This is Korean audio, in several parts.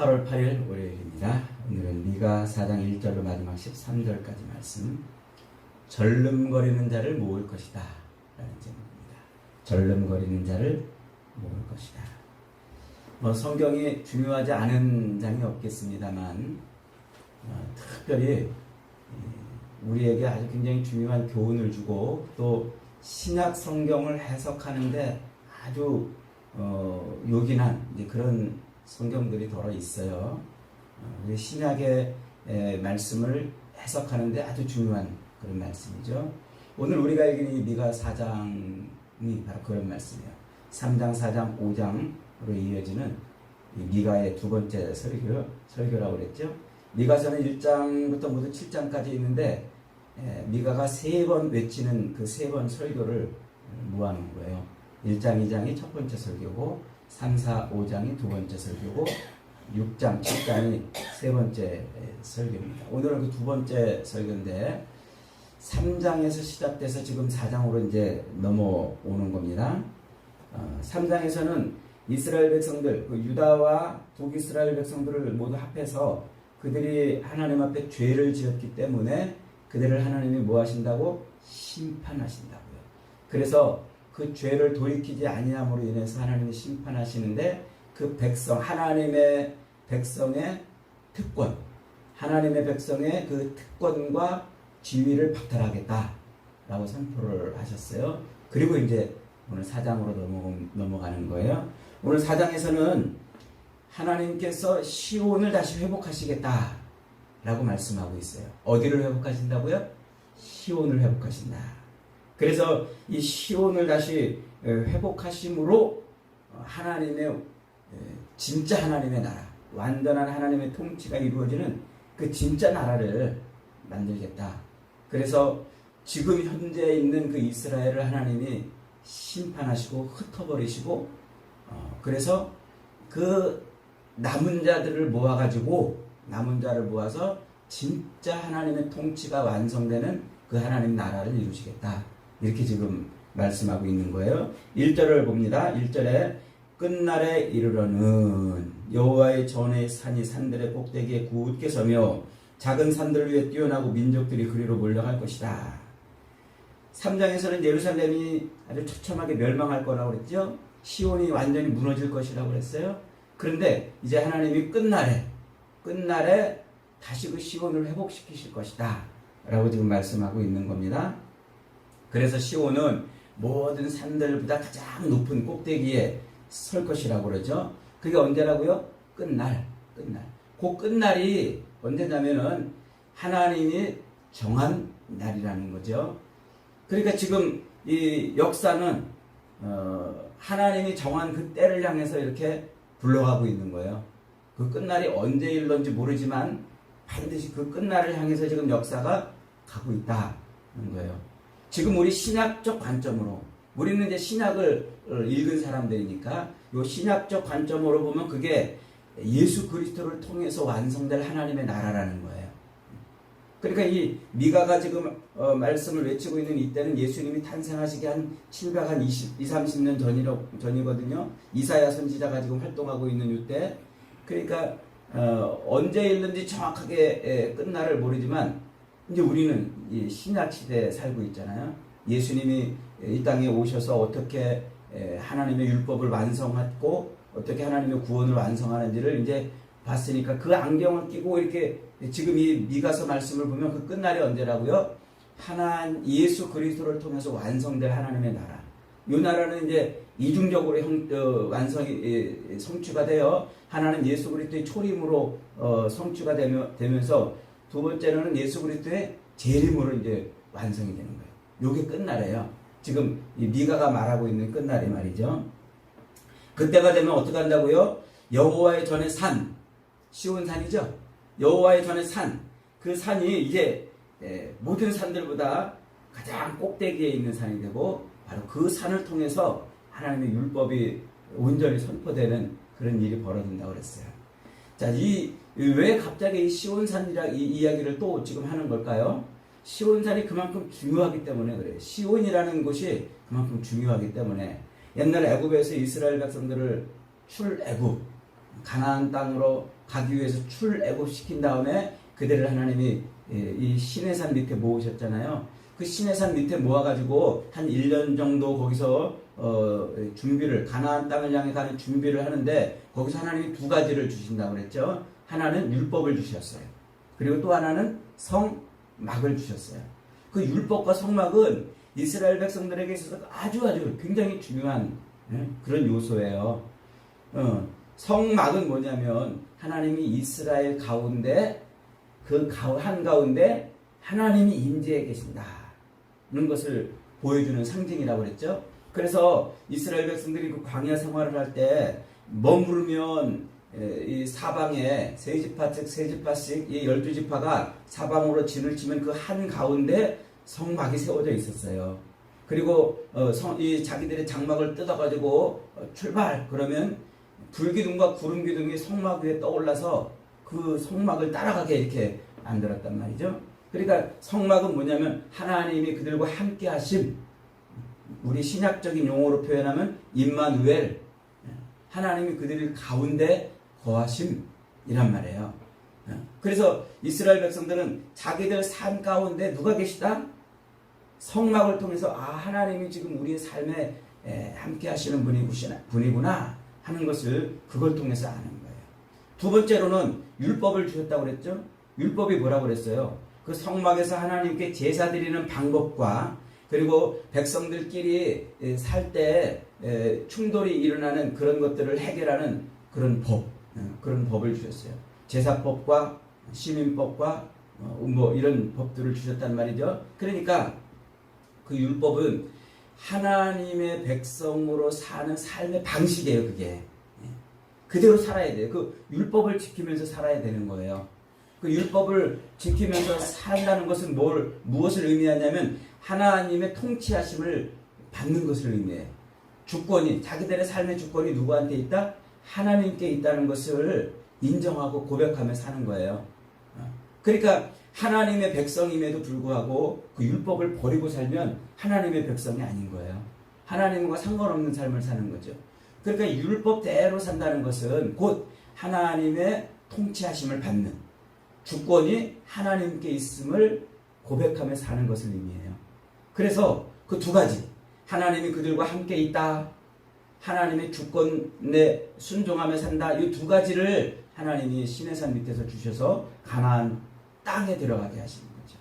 8월 8일 월요일입니다. 오늘은 미가 4장 1절로 마지막 13절까지 말씀. 절름거리는 자를 모을 것이다. 라는 제목입니다. 절름거리는 자를 모을 것이다. 뭐 성경이 중요하지 않은 장이 없겠습니다만 어, 특별히 우리에게 아주 굉장히 중요한 교훈을 주고 또 신약 성경을 해석하는데 아주 어, 요긴한 그런 성경들이 더러 있어요. 어, 신약의 에, 말씀을 해석하는데 아주 중요한 그런 말씀이죠. 오늘 우리가 읽은 이 미가 4장이 바로 그런 말씀이에요. 3장, 4장, 5장으로 이어지는 이 미가의 두 번째 설교, 설교라고 그랬죠. 미가서는 1장부터 모두 7장까지 있는데 에, 미가가 세 번 외치는 그 세 번 설교를 모아놓은 거예요. 1장, 2장이 첫 번째 설교고 3, 4, 5장이 두 번째 설교고 6장, 7장이 세 번째 설교입니다. 오늘은 그 두 번째 설교인데 3장에서 시작돼서 지금 4장으로 이제 넘어오는 겁니다. 어, 3장에서는 이스라엘 백성들, 그 유다와 북이스라엘 백성들을 모두 합해서 그들이 하나님 앞에 죄를 지었기 때문에 그들을 하나님이 뭐 하신다고? 심판하신다고요. 그래서 그 죄를 돌이키지 아니함으로 인해서 하나님이 심판하시는데 그 백성 하나님의 백성의 특권 하나님의 백성의 그 특권과 지위를 박탈하겠다라고 선포를 하셨어요. 그리고 이제 오늘 사장으로 넘어가는 거예요. 오늘 사장에서는 하나님께서 시온을 다시 회복하시겠다라고 말씀하고 있어요. 어디를 회복하신다고요? 시온을 회복하신다. 그래서 이 시온을 다시 회복하심으로 하나님의 진짜 하나님의 나라, 완전한 하나님의 통치가 이루어지는 그 진짜 나라를 만들겠다. 그래서 지금 현재 있는 그 이스라엘을 하나님이 심판하시고 흩어버리시고 어, 그래서 그 남은 자들을 모아가지고 남은 자를 모아서 진짜 하나님의 통치가 완성되는 그 하나님 나라를 이루시겠다. 이렇게 지금 말씀하고 있는 거예요. 1절을 봅니다. 1절에 끝날에 이르러는 여호와의 전의 산이 산들의 꼭대기에 굳게 서며 작은 산들 위에 뛰어나고 민족들이 그리로 몰려갈 것이다. 3장에서는 예루살렘이 아주 처참하게 멸망할 거라고 그랬죠. 시온이 완전히 무너질 것이라고 그랬어요. 그런데 이제 하나님이 끝날에 끝날에 다시 그 시온을 회복시키실 것이다. 라고 지금 말씀하고 있는 겁니다. 그래서 시온은 모든 산들보다 가장 높은 꼭대기에 설 것이라고 그러죠. 그게 언제라고요? 끝날, 끝날. 그 끝날이 언제냐면은 하나님이 정한 날이라는 거죠. 그러니까 지금 이 역사는 어 하나님이 정한 그 때를 향해서 이렇게 불러가고 있는 거예요. 그 끝날이 언제 일런지 모르지만 반드시 그 끝날을 향해서 지금 역사가 가고 있다는 거예요. 지금 우리 신약적 관점으로 우리는 이제 신약을 읽은 사람들이니까 요 신약적 관점으로 보면 그게 예수 그리스도를 통해서 완성될 하나님의 나라라는 거예요. 그러니까 이 미가가 지금 어, 말씀을 외치고 있는 이때는 예수님이 탄생하시기 한 720, 20, 30년 전이라, 전이거든요. 이사야 선지자가 지금 활동하고 있는 이때. 그러니까 어, 언제 있는지 정확하게 에, 끝날을 모르지만 이제 우리는 이 신약 시대에 살고 있잖아요. 예수님이 이 땅에 오셔서 어떻게 하나님의 율법을 완성했고 어떻게 하나님의 구원을 완성하는지를 이제 봤으니까 그 안경을 끼고 이렇게 지금 이 미가서 말씀을 보면 그 끝날이 언제라고요? 하나 예수 그리스도를 통해서 완성될 하나님의 나라. 이 나라는 이제 이중적으로 형, 어, 완성이 예, 성취가 되어 하나는 예수 그리스도의 초림으로 어, 성취가 되며, 되면서 두 번째는 예수 그리스도의 재림으로 이제 완성이 되는 거예요. 요게 끝날이에요. 지금 이 미가가 말하고 있는 끝날이 말이죠. 그때가 되면 어떻게 한다고요? 여호와의 전에 산, 시온 산이죠. 여호와의 전에 산, 그 산이 이제 예, 모든 산들보다 가장 꼭대기에 있는 산이 되고 바로 그 산을 통해서 하나님의 율법이 온전히 선포되는 그런 일이 벌어진다고 그랬어요. 자, 이 왜 갑자기 이 시온산이라 이 이야기를 또 지금 하는 걸까요? 시온산이 그만큼 중요하기 때문에 그래요. 시온이라는 곳이 그만큼 중요하기 때문에 옛날 애굽에서 이스라엘 백성들을 출애굽 가나안 땅으로 가기 위해서 출애굽 시킨 다음에 그들을 하나님이 예, 이 시내산 밑에 모으셨잖아요. 그 시내산 밑에 모아가지고 한 1년 정도 거기서 어, 준비를 가나안 땅을 향해 가는 준비를 하는데 거기서 하나님이 두 가지를 주신다고 그랬죠. 하나는 율법을 주셨어요. 그리고 또 하나는 성막을 주셨어요. 그 율법과 성막은 이스라엘 백성들에게 있어서 아주 아주 굉장히 중요한 예, 그런 요소예요. 어, 성막은 뭐냐면 하나님이 이스라엘 가운데 그 한 가운데 하나님이 임재해 계신다는 것을 보여주는 상징이라고 그랬죠. 그래서 이스라엘 백성들이 그 광야 생활을 할 때 머무르면 에, 이 사방에 세 지파 즉 세 지파씩 이 열두 지파가 사방으로 진을 치면 그 한 가운데 성막이 세워져 있었어요. 그리고 어, 성, 이 자기들의 장막을 뜯어가지고 어, 출발 그러면 불기둥과 구름 기둥이 성막 위에 떠올라서 그 성막을 따라가게 이렇게 만들었단 말이죠. 그러니까 성막은 뭐냐면 하나님이 그들과 함께 하심 우리 신약적인 용어로 표현하면 임마누엘 하나님이 그들 가운데 거하심이란 말이에요. 그래서 이스라엘 백성들은 자기들 삶 가운데 누가 계시다? 성막을 통해서 아 하나님이 지금 우리의 삶에 함께 하시는 분이구나 하는 것을 그걸 통해서 아는 거예요. 두 번째로는 율법을 주셨다고 그랬죠. 율법이 뭐라고 그랬어요? 그 성막에서 하나님께 제사 드리는 방법과 그리고 백성들끼리 살 때 충돌이 일어나는 그런 것들을 해결하는 그런 법, 그런 법을 주셨어요. 제사법과 시민법과 어, 뭐 이런 법들을 주셨단 말이죠. 그러니까 그 율법은 하나님의 백성으로 사는 삶의 방식이에요, 그게. 예. 그대로 살아야 돼요. 그 율법을 지키면서 살아야 되는 거예요. 그 율법을 지키면서 산다는 것은 뭘, 무엇을 의미하냐면 하나님의 통치하심을 받는 것을 의미해요. 주권이, 자기들의 삶의 주권이 누구한테 있다? 하나님께 있다는 것을 인정하고 고백하며 사는 거예요. 어. 그러니까 하나님의 백성임에도 불구하고 그 율법을 버리고 살면 하나님의 백성이 아닌 거예요. 하나님과 상관없는 삶을 사는 거죠. 그러니까 율법대로 산다는 것은 곧 하나님의 통치하심을 받는 주권이 하나님께 있음을 고백하며 사는 것을 의미해요. 그래서 그 두 가지 하나님이 그들과 함께 있다. 하나님의 주권에 순종하며 산다. 이 두 가지를 하나님이 시내산 밑에서 주셔서 가나안 땅에 들어가게 하시는 거죠.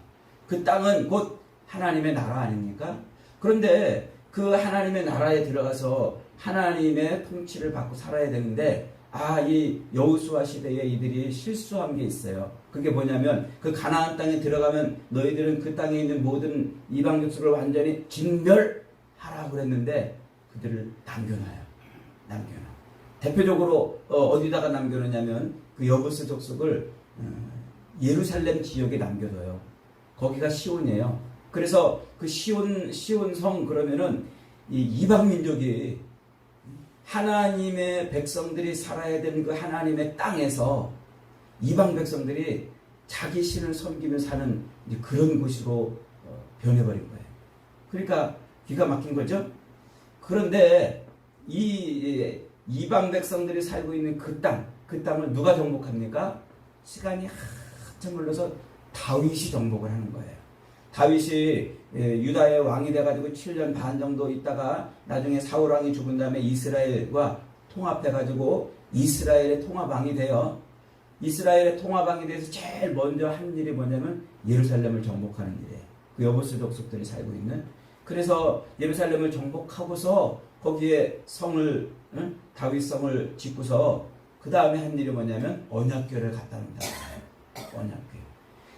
그 땅은 곧 하나님의 나라 아닙니까? 그런데 그 하나님의 나라에 들어가서 하나님의 통치를 받고 살아야 되는데 아, 이 여우수아 시대에 이들이 실수한 게 있어요. 그게 뭐냐면 그 가나안 땅에 들어가면 너희들은 그 땅에 있는 모든 이방 족속을 완전히 진멸하라고 그랬는데 그 들을 남겨놔요. 남겨놔. 대표적으로 어, 디다가 남겨놓냐면 그 여부스 족속을 어, 예루살렘 지역에 남겨둬요. 거기가 시온이에요. 그래서 그 시온 시온 성 그러면은 이 이방 민족이 하나님의 백성들이 살아야 되는 그 하나님의 땅에서 이방 백성들이 자기 신을 섬기며 사는 그런 곳으로 어, 변해버린 거예요. 그러니까 기가 막힌 거죠. 그런데 이 이방 백성들이 살고 있는 그 땅, 그 땅을 누가 정복합니까? 시간이 한참 흘러서 다윗이 정복을 하는 거예요. 다윗이 예, 유다의 왕이 돼가지고 7년 반 정도 있다가 나중에 사울 왕이 죽은 다음에 이스라엘과 통합해가지고 이스라엘의 통합왕이 되어 이스라엘의 통합왕이 돼서 제일 먼저 한 일이 뭐냐면 예루살렘을 정복하는 일이에요. 그 여보스 족속들이 살고 있는. 그래서 예루살렘을 정복하고서 거기에 성을 응? 다윗 성을 짓고서 그 다음에 한 일이 뭐냐면 언약궤를 갖다 놓는다. 언약궤.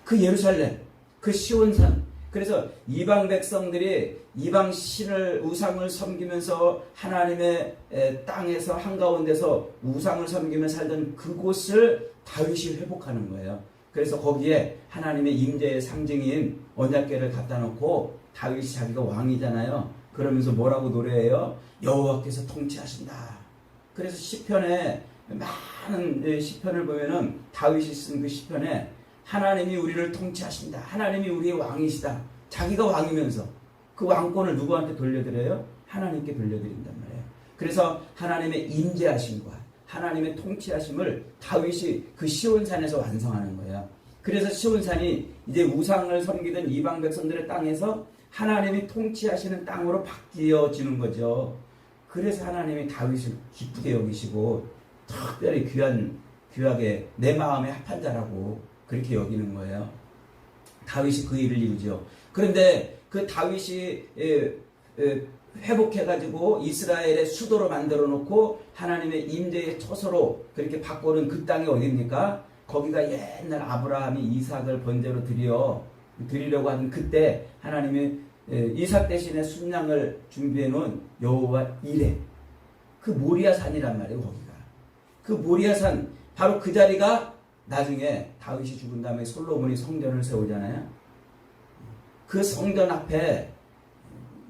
그 예루살렘, 그 시온산. 그래서 이방 백성들이 이방 신을 우상을 섬기면서 하나님의 땅에서 한가운데서 우상을 섬기며 살던 그곳을 다윗이 회복하는 거예요. 그래서 거기에 하나님의 임재의 상징인 언약궤를 갖다 놓고 다윗이 자기가 왕이잖아요. 그러면서 뭐라고 노래해요? 여호와께서 통치하신다. 그래서 시편에 많은 시편을 보면은 다윗이 쓴 그 시편에 하나님이 우리를 통치하신다. 하나님이 우리의 왕이시다. 자기가 왕이면서 그 왕권을 누구한테 돌려드려요? 하나님께 돌려드린단 말이에요. 그래서 하나님의 임재하심과 하나님의 통치하심을 다윗이 그 시온산에서 완성하는 거예요. 그래서 시온산이 이제 우상을 섬기던 이방 백성들의 땅에서 하나님이 통치하시는 땅으로 바뀌어지는 거죠. 그래서 하나님이 다윗을 기쁘게 여기시고 특별히 귀한 귀하게 내 마음에 합한 자라고 그렇게 여기는 거예요. 다윗이 그 일을 이루죠. 그런데 그 다윗이 예, 예, 회복해가지고 이스라엘의 수도로 만들어 놓고 하나님의 임재의 처소로 그렇게 바꾸는 그 땅이 어딥니까? 거기가 옛날 아브라함이 이삭을 번제로 드려 드리려고 하는 그때 하나님이 예, 이삭 대신에 순양을 준비해 놓은 여호와 이레. 그 모리아 산이란 말이에요 거기가. 그 모리아 산 바로 그 자리가 나중에 다윗이 죽은 다음에 솔로몬이 성전을 세우잖아요. 그 성전 앞에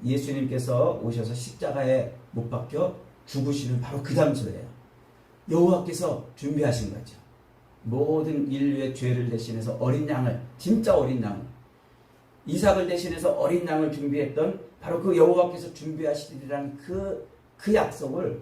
예수님께서 오셔서 십자가에 못 박혀 죽으시는 바로 그 장소예요. 여호와께서 준비하신 거죠. 모든 인류의 죄를 대신해서 어린 양을 진짜 어린 양 이삭을 대신해서 어린 양을 준비했던 바로 그 여호와께서 준비하시리라는 그, 그 약속을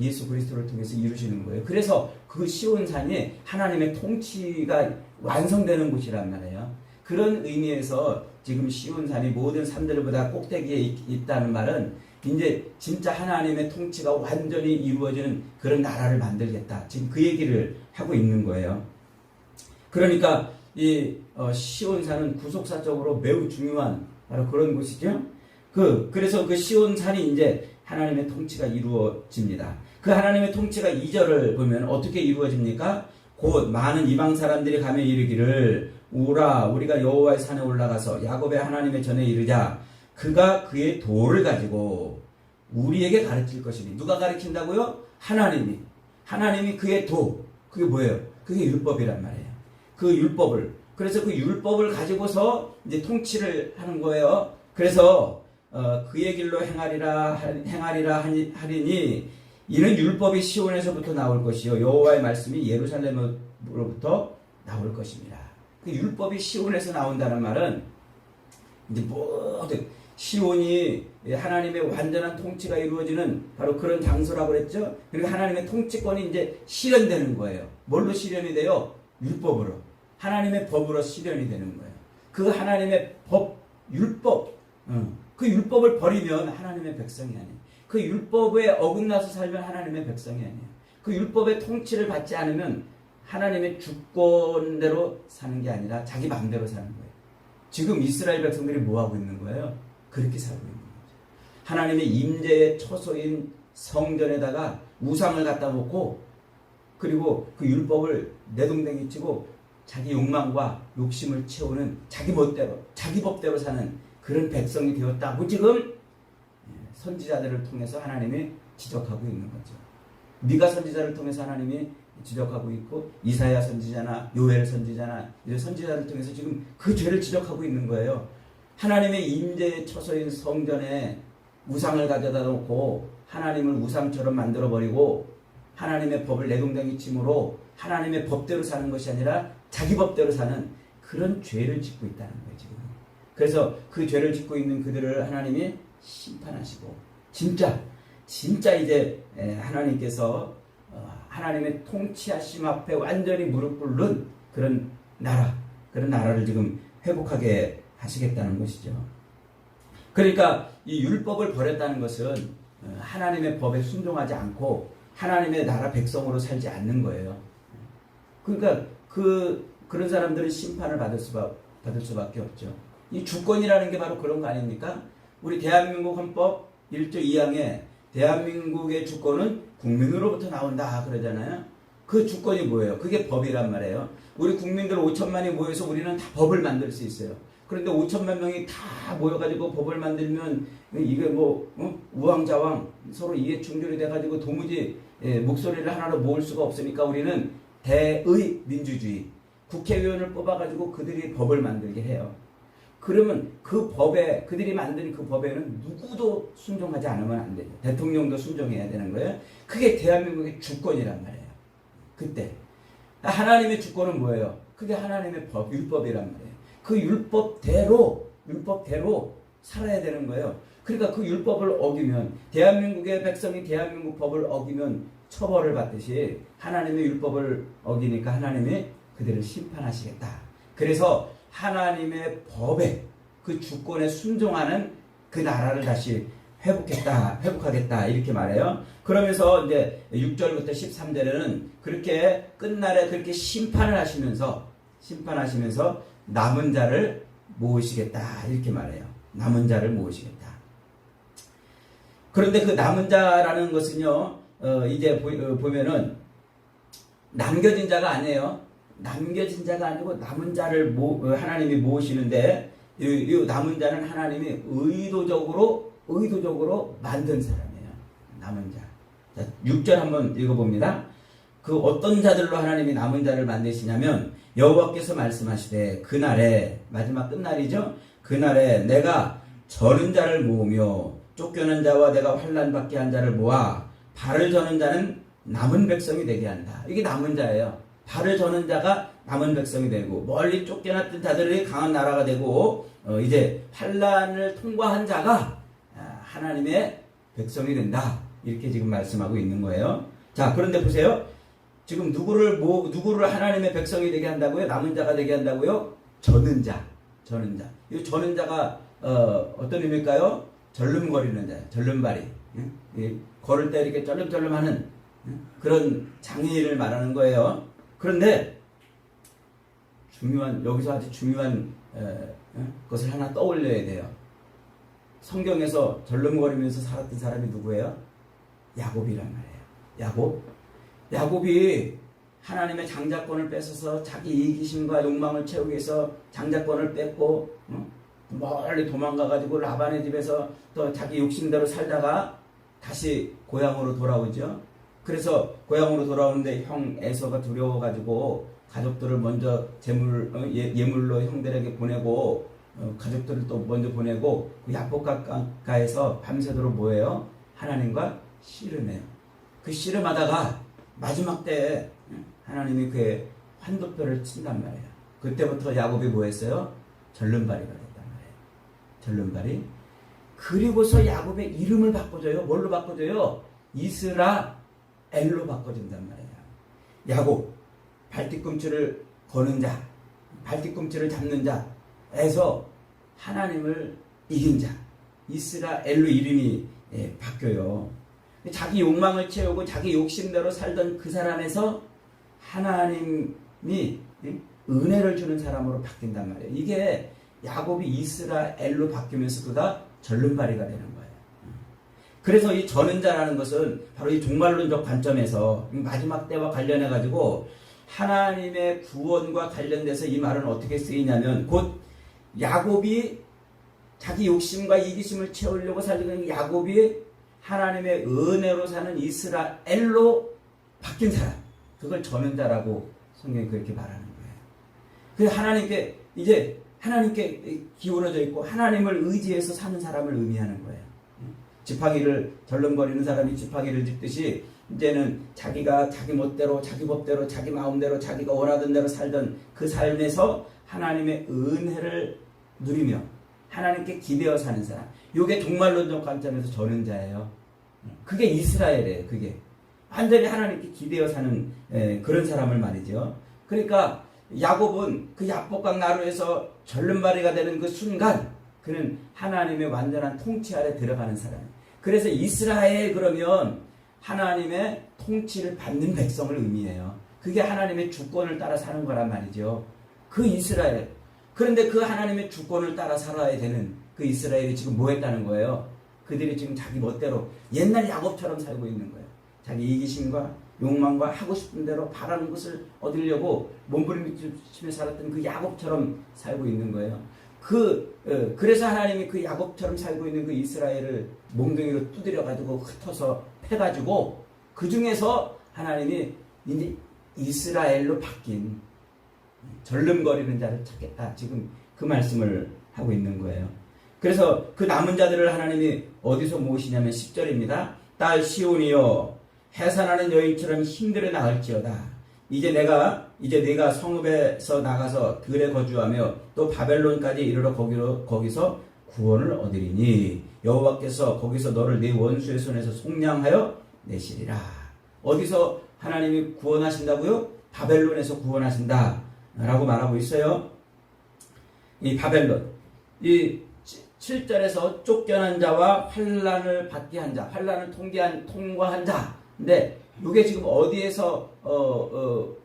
예수 그리스도를 통해서 이루시는 거예요. 그래서 그 시온 산이 하나님의 통치가 완성되는 곳이란 말이에요. 그런 의미에서 지금 시온산이 모든 산들보다 꼭대기에 있, 있다는 말은 이제 진짜 하나님의 통치가 완전히 이루어지는 그런 나라를 만들겠다. 지금 그 얘기를 하고 있는 거예요. 그러니까 이 어, 시온산은 구속사적으로 매우 중요한 바로 그런 곳이죠. 그 그래서 그 시온산이 이제 하나님의 통치가 이루어집니다. 그 하나님의 통치가 2절을 보면 어떻게 이루어집니까? 곧 많은 이방 사람들이 가며 이르기를 우라 우리가 여호와의 산에 올라가서 야곱의 하나님의 전에 이르자 그가 그의 도를 가지고 우리에게 가르칠 것이니 누가 가르친다고요? 하나님이 하나님이 그의 도 그게 뭐예요? 그게 율법이란 말이에요. 그 율법을 그래서 그 율법을 가지고서 이제 통치를 하는 거예요. 그래서 어, 그의 길로 행하리라 행하리라 하리니 이는 율법이 시온에서부터 나올 것이요 여호와의 말씀이 예루살렘으로부터 나올 것입니다. 그 율법이 시온에서 나온다는 말은 이제 모든 시온이 하나님의 완전한 통치가 이루어지는 바로 그런 장소라고 그랬죠. 그리고 하나님의 통치권이 이제 실현되는 거예요. 뭘로 실현이 돼요? 율법으로. 하나님의 법으로 실현이 되는 거예요. 그 하나님의 법, 율법, 어, 그 율법을 버리면 하나님의 백성이 아니에요. 그 율법에 어긋나서 살면 하나님의 백성이 아니에요. 그 율법의 통치를 받지 않으면 하나님의 주권대로 사는 게 아니라 자기 마음대로 사는 거예요. 지금 이스라엘 백성들이 뭐 하고 있는 거예요? 그렇게 살고 있는 거죠. 하나님의 임재의 처소인 성전에다가 우상을 갖다 놓고 그리고 그 율법을 내동댕이 치고 자기 욕망과 욕심을 채우는 자기 멋대로 자기 법대로 사는 그런 백성이 되었다고 지금 선지자들을 통해서 하나님이 지적하고 있는 거죠. 미가 선지자를 통해서 하나님이 지적하고 있고 이사야 선지자나 요엘 선지자나 이런 선지자를 통해서 지금 그 죄를 지적하고 있는 거예요. 하나님의 임재의 처소인 성전에 우상을 가져다 놓고 하나님을 우상처럼 만들어 버리고 하나님의 법을 내동댕이 침으로 하나님의 법대로 사는 것이 아니라 자기 법대로 사는 그런 죄를 짓고 있다는 거예요, 지금. 그래서 그 죄를 짓고 있는 그들을 하나님이 심판하시고 진짜 진짜 이제 하나님께서 어, 하나님의 통치하심 앞에 완전히 무릎 꿇는 그런 나라 그런 나라를 지금 회복하게 하시겠다는 것이죠. 그러니까 이 율법을 버렸다는 것은 어, 하나님의 법에 순종하지 않고 하나님의 나라 백성으로 살지 않는 거예요. 그러니까 그 그런 사람들은 심판을 받을 수밖 받을 수밖에 없죠. 이 주권이라는 게 바로 그런 거 아닙니까? 우리 대한민국 헌법 1조 2항에 대한민국의 주권은 국민으로부터 나온다 그러잖아요. 그 주권이 뭐예요? 그게 법이란 말이에요. 우리 국민들 5천만이 모여서 우리는 다 법을 만들 수 있어요. 그런데 5천만 명이 다 모여가지고 법을 만들면 이게 뭐 어? 우왕좌왕 서로 이해 충돌이 돼가지고 도무지 예, 목소리를 하나로 모을 수가 없으니까 우리는 대의 민주주의 국회의원을 뽑아가지고 그들이 법을 만들게 해요. 그러면 그 법에 그들이 만든 그 법에는 누구도 순종하지 않으면 안 돼요. 대통령도 순종해야 되는 거예요. 그게 대한민국의 주권이란 말이에요. 그때 하나님의 주권은 뭐예요? 그게 하나님의 법, 율법이란 말이에요. 그 율법대로 율법대로 살아야 되는 거예요. 그러니까 그 율법을 어기면 대한민국의 백성이 대한민국 법을 어기면 처벌을 받듯이 하나님의 율법을 어기니까 하나님이 그들을 심판하시겠다. 그래서 하나님의 법에 그 주권에 순종하는 그 나라를 다시 회복했다, 회복하겠다 이렇게 말해요. 그러면서 이제 6절부터 13절에는 그렇게 끝날에 그렇게 심판을 하시면서 심판하시면서 남은 자를 모으시겠다 이렇게 말해요. 남은 자를 모으시겠다. 그런데 그 남은 자라는 것은요, 어, 이제 보, 어, 보면은 남겨진 자가 아니에요. 남겨진 자가 아니고 남은 자를 모, 어, 하나님이 모으시는데 이, 이 남은 자는 하나님이 의도적으로 의도적으로 만든 사람이에요. 남은 자. 자, 6절 한번 읽어봅니다. 그 어떤 자들로 하나님이 남은 자를 만드시냐면 여호와께서 말씀하시되 그날에 마지막 끝날이죠. 그날에 내가 저는 자를 모으며 쫓겨난 자와 내가 환란 받게 한 자를 모아 발을 저는 자는 남은 백성이 되게 한다. 이게 남은 자예요. 발을 저는 자가 남은 백성이 되고 멀리 쫓겨났던 자들이 강한 나라가 되고 어, 이제 환란을 통과한 자가 아, 하나님의 백성이 된다. 이렇게 지금 말씀하고 있는 거예요. 자, 그런데 보세요. 지금 누구를 뭐 누구를 하나님의 백성이 되게 한다고요? 남은 자가 되게 한다고요? 저는 자, 저는 자. 이 저는 자가 어, 어떤 의미일까요? 절름거리는 자, 절름발이. 응? 이 걸을 때 이렇게 쩔름쩔름하는 응? 그런 장애인을 말하는 거예요. 그런데 중요한 여기서 아주 중요한 것을 하나 떠올려야 돼요. 성경에서 절름거리면서 살았던 사람이 누구예요? 야곱이란 말이에요. 야곱. 야곱이 하나님의 장자권을 뺏어서 자기 이기심과 욕망을 채우기 위해서 장자권을 뺏고 어? 멀리 도망가가지고 라반의 집에서 또 자기 욕심대로 살다가 다시 고향으로 돌아오죠. 그래서 고향으로 돌아오는데 형 에서가 두려워가지고 가족들을 먼저 재물 어, 예, 예물로 형들에게 보내고 어, 가족들을 또 먼저 보내고 그 야복강가에서 밤새도록 뭐예요? 하나님과 씨름해요. 그 씨름하다가 마지막 때에 하나님이 그의 환도표를 친단 말이에요. 그때부터 야곱이 뭐 했어요? 절름발이가 됐단 말이에요. 절름발이. 그리고서 야곱의 이름을 바꿔줘요. 뭘로 바꿔줘요? 이스라 엘로 바꿔준단 말이에요. 야곱, 발뒤꿈치를 거는 자, 발뒤꿈치를 잡는 자에서 하나님을 이긴 자, 이스라엘로 이름이 예, 바뀌어요. 자기 욕망을 채우고 자기 욕심대로 살던 그 사람에서 하나님이 은혜를 주는 사람으로 바뀐단 말이에요. 이게 야곱이 이스라엘로 바뀌면서 그가 절름발이가 되는 거예요. 그래서 이 저는 자라는 것은 바로 이 종말론적 관점에서 마지막 때와 관련해 가지고 하나님의 구원과 관련돼서 이 말은 어떻게 쓰이냐면 곧 야곱이 자기 욕심과 이기심을 채우려고 살던 야곱이 하나님의 은혜로 사는 이스라엘로 바뀐 사람. 그걸 저는 자라고 성경이 그렇게 말하는 거예요. 그 하나님께 이제 하나님께 기울어져 있고 하나님을 의지해서 사는 사람을 의미하는 거예요. 지팡이를 절름거리는 사람이 지팡이를 짚듯이 이제는 자기가 자기 멋대로 자기 법대로 자기 마음대로 자기가 원하던 대로 살던 그 삶에서 하나님의 은혜를 누리며 하나님께 기대어 사는 사람. 이게 종말론적 관점에서 저는 자예요. 그게 이스라엘이에요. 그게 완전히 하나님께 기대어 사는 에, 그런 사람을 말이죠. 그러니까 야곱은 그 야복강 나루에서 절름발이가 되는 그 순간 그는 하나님의 완전한 통치 아래 들어가는 사람이에요. 그래서 이스라엘 그러면 하나님의 통치를 받는 백성을 의미해요. 그게 하나님의 주권을 따라 사는 거란 말이죠. 그 이스라엘. 그런데 그 하나님의 주권을 따라 살아야 되는 그 이스라엘이 지금 뭐 했다는 거예요? 그들이 지금 자기 멋대로 옛날 야곱처럼 살고 있는 거예요. 자기 이기심과 욕망과 하고 싶은 대로 바라는 것을 얻으려고 몸부림치며 살았던 그 야곱처럼 살고 있는 거예요. 그 어, 그래서 하나님이 그 야곱처럼 살고 있는 그 이스라엘을 몽둥이로 두드려 가지고 흩어서 패 가지고 그 중에서 하나님이 이제 이스라엘로 바뀐 절름거리는 자를 찾겠다. 지금 그 말씀을 하고 있는 거예요. 그래서 그 남은 자들을 하나님이 어디서 모으시냐면 10절입니다. 딸 시온이여 해산하는 여인처럼 힘들어 나갈지어다. 이제 내가 이제 내가 성읍에서 나가서 들에 거주하며 또 바벨론까지 이르러 거기로 거기서 구원을 얻으리니 여호와께서 거기서 너를 네 원수의 손에서 속량하여 내시리라. 어디서 하나님이 구원하신다고요? 바벨론에서 구원하신다 라고 말하고 있어요. 이 바벨론 이 7절에서 쫓겨난 자와 환란을 받게 한 자, 환란을 통과한 통과한 자. 근데 이게 지금 어디에서 어, 어,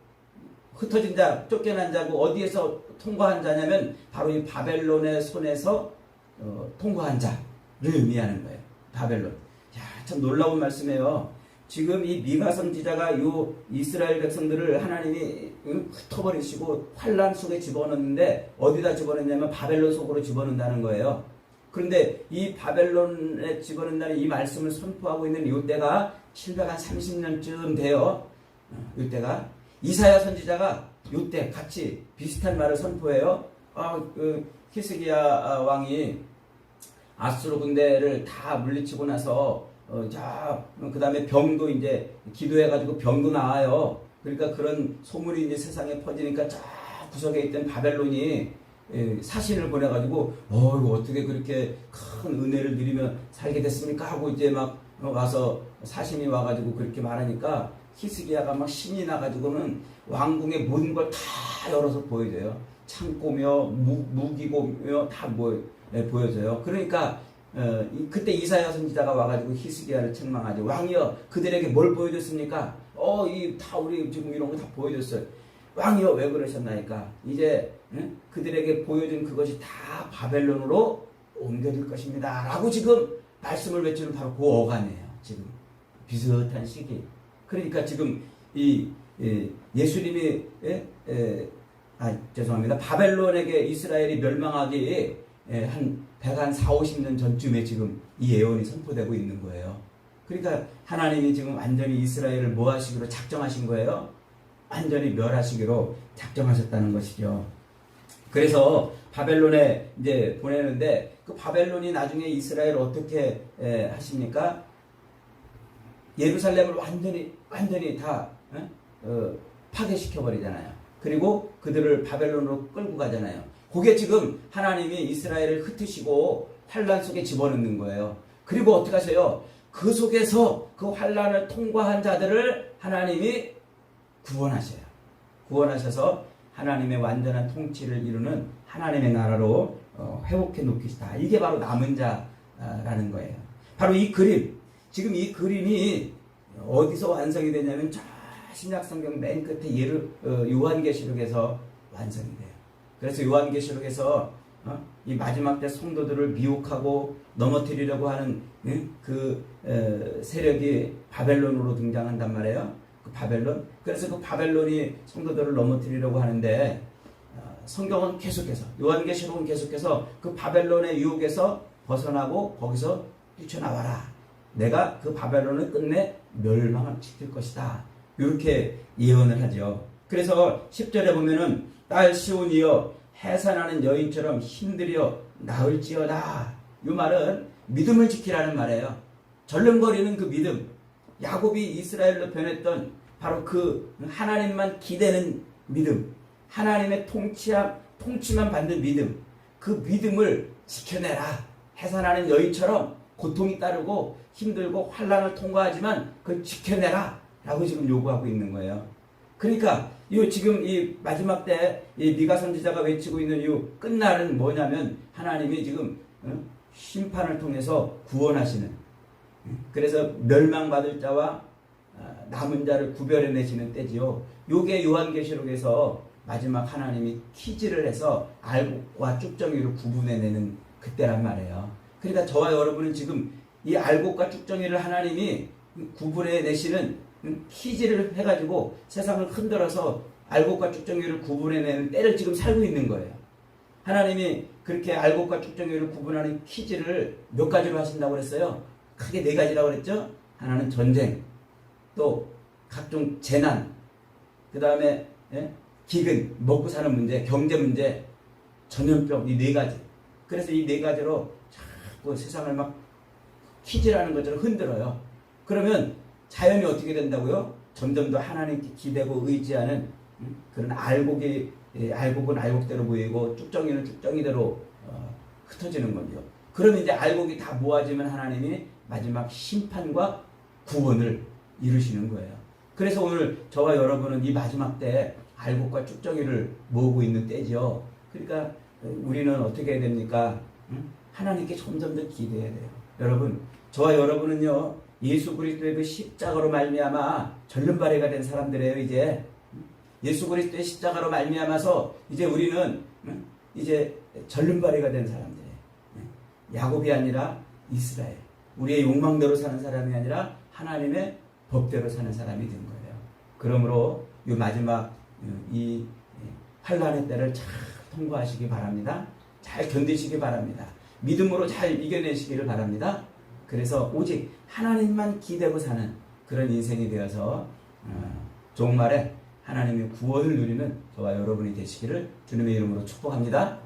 흩어진 자, 쫓겨난 자고 어디에서 통과한 자냐면 바로 이 바벨론의 손에서 어, 통과한 자를 의미하는 거예요. 바벨론. 야, 참 놀라운 말씀이에요. 지금 이 미가 선지자가 요 이스라엘 백성들을 하나님이 흩어버리시고 환란 속에 집어넣는데 어디다 집어넣냐면 바벨론 속으로 집어넣는다는 거예요. 그런데 이 바벨론에 집어넣는다는 이 말씀을 선포하고 있는 이때가 730년쯤 돼요. 이때가 이사야 선지자가 이때 같이 비슷한 말을 선포해요. 아, 그 히스기야 왕이 아수르 군대를 다 물리치고 나서 어, 자, 그 다음에 병도 이제 기도해 가지고 병도 나와요. 그러니까 그런 소문이 이제 세상에 퍼지니까 쫙 구석에 있던 바벨론이 예, 사신을 보내가지고 어 이거 어떻게 그렇게 큰 은혜를 누리며 살게 됐습니까 하고 이제 막 와서 사신이 와가지고 그렇게 말하니까 히스기야가 막 신이 나가지고는 왕궁의 모든 걸 다 열어서 보여줘요. 창고며 무, 무기고며 다 뭐, 예, 보여줘요. 그러니까 어, 이- 그때 이사야 선지자가 와가지고 히스기야를 책망하죠 왕이여 그들에게 뭘 보여줬습니까? 어 이 다 우리 지금 이런 거 다 보여줬어요. 왕이여 왜 그러셨나이까? 이제 응? 그들에게 보여준 그것이 다 바벨론으로 옮겨질 것입니다. 라고 지금 말씀을 외치는 바로 그 어간이에요. 지금 비슷한 시기 그러니까 지금 이 예, 예수님이 예? 예, 아 죄송합니다 바벨론에게 이스라엘이 멸망하기 예, 한 100한 4, 50년 전쯤에 지금 이 예언이 선포되고 있는 거예요 그러니까 하나님이 지금 완전히 이스라엘을 뭐 하시기로 작정하신 거예요 완전히 멸하시기로 작정하셨다는 것이죠. 그래서 바벨론에 이제 보내는데 그 바벨론이 나중에 이스라엘 어떻게 에, 하십니까? 예루살렘을 완전히 완전히 다 어? 어, 파괴시켜 버리잖아요. 그리고 그들을 바벨론으로 끌고 가잖아요. 그게 지금 하나님이 이스라엘을 흩으시고 환란 속에 집어넣는 거예요. 그리고 어떻게 하세요? 그 속에서 그 환란을 통과한 자들을 하나님이 구원하셔요. 구원하셔서 하나님의 완전한 통치를 이루는 하나님의 나라로 어, 회복해 놓기시다. 이게 바로 남은 자라는 거예요. 바로 이 그림, 지금 이 그림이 어디서 완성이 되냐면 저 신약 성경 맨 끝에 예루, 어, 요한계시록에서 완성이 돼요. 그래서 요한계시록에서 어, 이 마지막 때 성도들을 미혹하고 넘어뜨리려고 하는 응? 그 어, 세력이 바벨론으로 등장한단 말이에요. 그 바벨론. 그래서 그 바벨론이 성도들을 넘어뜨리려고 하는데 어, 성경은 계속해서 요한계시록은 계속해서 그 바벨론의 유혹에서 벗어나고 거기서 뛰쳐나와라. 내가 그 바벨론을 끝내 멸망을 시킬 것이다. 이렇게 예언을 하죠. 그래서 10절에 보면은 딸 시온이여 해산하는 여인처럼 힘들여 나을지어다. 이 말은 믿음을 지키라는 말이에요. 절름거리는 그 믿음. 야곱이 이스라엘로 변했던 바로 그 하나님만 기대는 믿음. 하나님의 통치함, 통치만 받는 믿음. 그 믿음을 지켜내라. 해산하는 여인처럼 고통이 따르고 힘들고 환란을 통과하지만 그걸 지켜내라. 라고 지금 요구하고 있는 거예요. 그러니까 이 지금 이 마지막 때 이 미가 선지자가 외치고 있는 이 끝날은 뭐냐면 하나님이 지금 어? 심판을 통해서 구원하시는 그래서 멸망받을 자와 아, 남은 자를 구별해내시는 때지요. 요게 요한계시록에서 마지막 하나님이 퀴즈를 해서 알곡과 쭉정이를 구분해내는 그때란 말이에요. 그러니까 저와 여러분은 지금 이 알곡과 쭉정이를 하나님이 구분해 내시는 퀴즈를 해가지고 세상을 흔들어서 알곡과 쭉정이를 구분해내는 때를 지금 살고 있는 거예요. 하나님이 그렇게 알곡과 쭉정이를 구분하는 퀴즈를 몇 가지로 하신다고 그랬어요? 크게 네 가지라고 그랬죠? 하나는 전쟁, 또 각종 재난, 그 다음에 기근, 먹고 사는 문제, 경제 문제, 전염병 이 네 가지. 그래서 이 네 가지로 자꾸 세상을 막 퀴즈라는 것처럼 흔들어요. 그러면 자연이 어떻게 된다고요? 점점 더 하나님께 기대고 의지하는 음, 그런 알곡이 예, 알곡은 알곡대로 보이고 쭉정이는 쭉정이대로 어, 흩어지는 거죠. 그러면 이제 알곡이 다 모아지면 하나님이 마지막 심판과 구원을 이루시는 거예요. 그래서 오늘 저와 여러분은 이 마지막 때 알곡과 쭉정이를 모으고 있는 때죠. 그러니까 우리는 어떻게 해야 됩니까? 응? 하나님께 점점 더 기대해야 돼요. 여러분, 저와 여러분은요 예수 그리스도의 그 십자가로 말미암아 절름발이가 된 사람들이에요. 이제 예수 그리스도의 십자가로 말미암아서 이제 우리는 응? 이제 절름발이가 된 사람들이에요. 응? 야곱이 아니라 이스라엘. 우리의 욕망대로 사는 사람이 아니라 하나님의 법대로 사는 사람이 된 거예요. 그러므로 이 마지막 이 환란의 때를 잘 통과하시기 바랍니다. 잘 견디시기 바랍니다. 믿음으로 잘 이겨내시기를 바랍니다. 그래서 오직 하나님만 기대고 사는 그런 인생이 되어서 어, 종말에 하나님의 구원을 누리는 저와 여러분이 되시기를 주님의 이름으로 축복합니다.